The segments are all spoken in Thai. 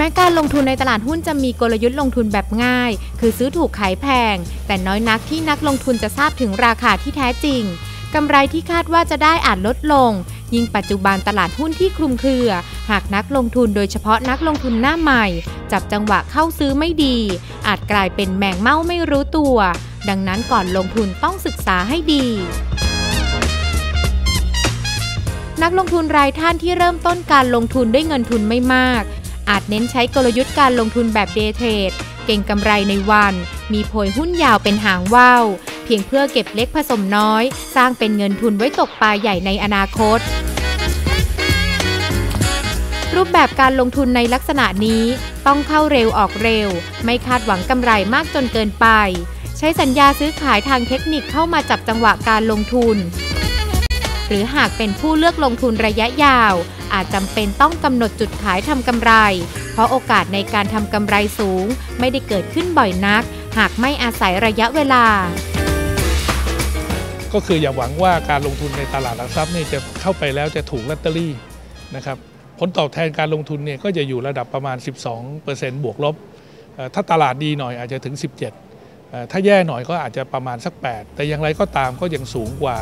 แม้การลงทุนในตลาดหุ้นจะมีกลยุทธ์ลงทุนแบบง่าย คือซื้อถูกขายแพง แต่น้อยนักที่นักลงทุนจะทราบถึงราคาที่แท้จริงกำไรที่คาดว่าจะได้อาจลดลง ยิ่งปัจจุบันตลาดหุ้นที่คลุมเครือ หากนักลงทุนโดยเฉพาะนักลงทุนหน้าใหม่ จับจังหวะเข้าซื้อไม่ดี อาจกลายเป็นแมงเม่าไม่รู้ตัว ดังนั้นก่อนลงทุนต้องศึกษาให้ดีนักลงทุนรายท่านที่เริ่มต้นการลงทุนด้วยเงินทุนไม่มาก อาจเน้นใช้กลยุทธ์การลงทุนแบบเดเทรดเก่งกำไรในวัน มีโพยหุ้นยาวเป็นหางว่าวเพียงเพื่อเก็บเล็กผสมน้อย สร้างเป็นเงินทุนไว้ตกปลาใหญ่ในอนาคต รูปแบบการลงทุนในลักษณะนี้ต้องเข้าเร็วออกเร็ว ไม่คาดหวังกำไรมากจนเกินไป ใช้สัญญาซื้อขายทางเทคนิคเข้ามาจับจังหวะการลงทุน หรือหากเป็นผู้เลือกลงทุนระยะยาว อาจจำเป็นต้องกำหนดจุดขายทำกำไร เพราะโอกาสในการทำกำไรสูง ไม่ได้เกิดขึ้นบ่อยนัก หากไม่อาศัยระยะเวลา ก็คืออย่าหวังว่าการลงทุนในตลาดหลักทรัพย์นี่จะเข้าไปแล้วจะถูกลอตเตอรี่นะครับผลตอบแทนการลงทุนเนี่ยก็จะอยู่ระดับประมาณ 12%บวกลบ ถ้าตลาดดีหน่อยอาจจะถึง 17 ถ้าแย่หน่อยก็อาจจะประมาณสัก 8 แต่อย่างไรก็ตามก็ยังสูงกว่า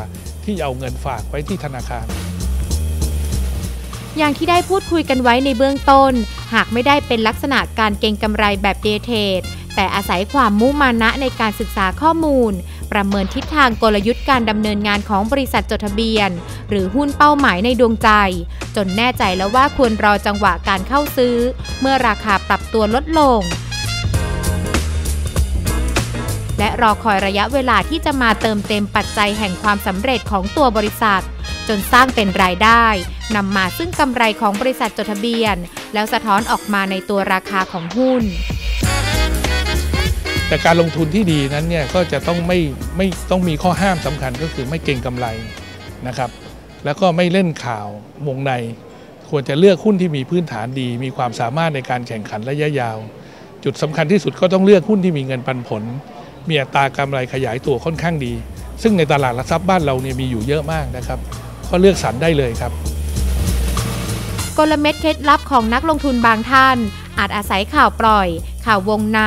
ที่เอาเงินฝากไว้ที่ธนาคาร อย่างที่ได้พูดคุยกันไว้ในเบื้องต้น หากไม่ได้เป็นลักษณะการเก็งกำไรแบบเดย์เทรดแต่อาศัยความมุมานะในการศึกษาข้อมูล ประเมินทิศทางกลยุทธ์การดำเนินงานของบริษัทจดทะเบียน หรือหุ้นเป้าหมายในดวงใจ จนแน่ใจแล้วว่าควรรอจังหวะการเข้าซื้อ เมื่อราคาปรับตัวลดลง และรอคอยระยะเวลาที่จะมาเติมเต็มปัจจัยแห่งความสำเร็จของตัวบริษัท จนสร้างเป็นรายได้นำมาซึ่งกำไรของบริษัทจดทะเบียน แล้วสะท้อนออกมาในตัวราคาของหุ้น แต่การลงทุนที่ดีนั้นเนี่ยก็จะต้องไม่ไม่ต้องมีข้อห้ามสำคัญก็คือไม่เก่งกำไรนะครับแล้วก็ไม่เล่นข่าววงใน ควรจะเลือกหุ้นที่มีพื้นฐานดี มีความสามารถในการแข่งขันระยะยาว จุดสำคัญที่สุดก็ต้องเลือกหุ้นที่มีเงินปันผล มีอัตรากำไรขยายตัวค่อนข้างดี ซึ่งในตลาดหลักทรัพย์บ้านเราเนี่ยมีอยู่เยอะมากนะครับ ก็เลือกสรรได้เลยครับ กลเม็ดเคล็ดลับของนักลงทุนบางท่าน อาจอาศัยข่าวปล่อย ข่าววงใน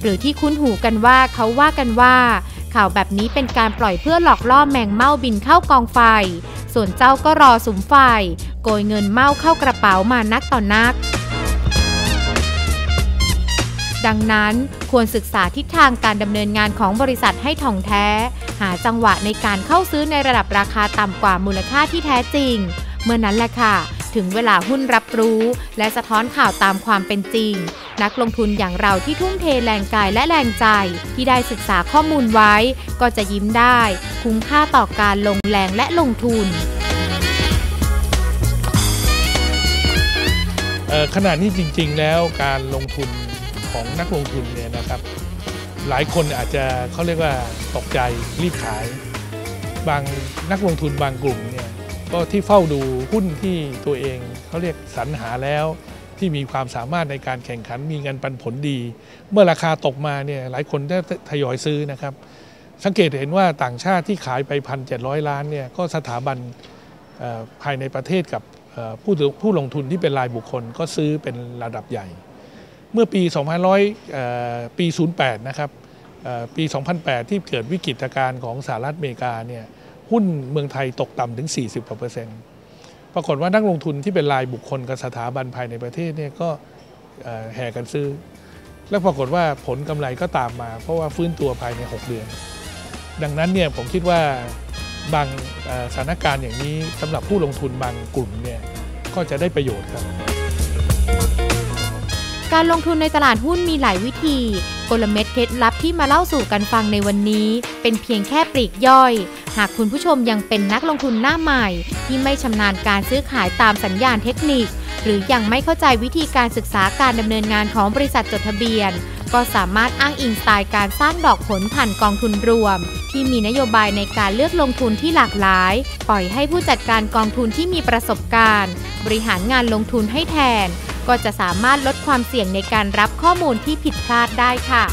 หรือที่คุ้นหูกันว่าเขาว่ากันว่า ข่าวแบบนี้เป็นการปล่อยเพื่อหลอกล่อแมงเม่าบินเข้ากองไฟ ส่วนเจ้าก็รอสุมไฟ โกยเงินเม่าเข้ากระเป๋ามานักต่อนนักดังนั้นควรศึกษาทิศทางการดำเนินงานของบริษัทให้ท่องแท้ หาจังหวะในการเข้าซื้อในระดับราคาต่ำกว่ามูลค่าที่แท้จริง เมื่อนั้นแหละค่ะ ถึงเวลาหุ้นรับรู้ และสะท้อนข่าวตามความเป็นจริง นักลงทุนอย่างเราที่ทุ่มเทแรงกายและแรงใจ ที่ได้ศึกษาข้อมูลไว้ ก็จะยิ้มได้ คุ้มค่าต่อการลงแรงและลงทุนเออขณะนี้จริง ๆ แล้วการลงทุนของนักลงทุนเนี่ยนะครับ หลายคนอาจจะเขาเรียกว่าตกใจรีบขาย บางนักลงทุนบางกลุ่มเนี่ยก็ที่เฝ้าดูหุ้นที่ตัวเองเขาเรียกสรรหาแล้วที่มีความสามารถในการแข่งขันมีเงินปันผลดี เมื่อราคาตกมาเนี่ยหลายคนได้ทยอยซื้อนะครับ สังเกตเห็นว่าต่างชาติที่ขายไปพันเจ็ดร้อยล้านเนี่ยก็สถาบันภายในประเทศกับผู้ผู้ลงทุนที่เป็นรายบุคคลก็ซื้อเป็นระดับใหญ่ เมื่อปี2500 ปี 08 นะครับปี 2008 ที่เกิดวิกฤตการณ์ของสหรัฐอเมริกาเนี่ยหุ้นเมืองไทยตกต่ำถึง 40กว่าเปอร์เซ็นต์ปรากฏว่านักลงทุนที่เป็นรายบุคคลกับสถาบันภายในประเทศเนี่ยก็แห่กันซื้อ แล้วปรากฏว่าผลกำไรก็ตามมา เพราะว่าฟื้นตัวภายใน 6 เดือน ดังนั้นเนี่ยผมคิดว่าบางสถานการณ์อย่างนี้สำหรับผู้ลงทุนบางกลุ่มเนี่ยก็จะได้ประโยชน์ครับ การลงทุนในตลาดหุ้นมีหลายวิธี กลเม็ดเคล็ดลับที่มาเล่าสู่กันฟังในวันนี้ เป็นเพียงแค่ปลีกย่อย หากคุณผู้ชมยังเป็นนักลงทุนหน้าใหม่ ที่ไม่ชำนาญการซื้อขายตามสัญญาณเทคนิค หรือยังไม่เข้าใจวิธีการศึกษาการดำเนินงานของบริษัทจดทะเบียน ก็สามารถอ้างอิงสไตล์การสร้างดอกผลผ่านกองทุนรวม ที่มีนโยบายในการเลือกลงทุนที่หลากหลาย ปล่อยให้ผู้จัดการกองทุนที่มีประสบการณ์ บริหารงานลงทุนให้แทน ก็จะสามารถลดความเสี่ยงในการรับข้อมูลที่ผิดพลาดได้ค่ะ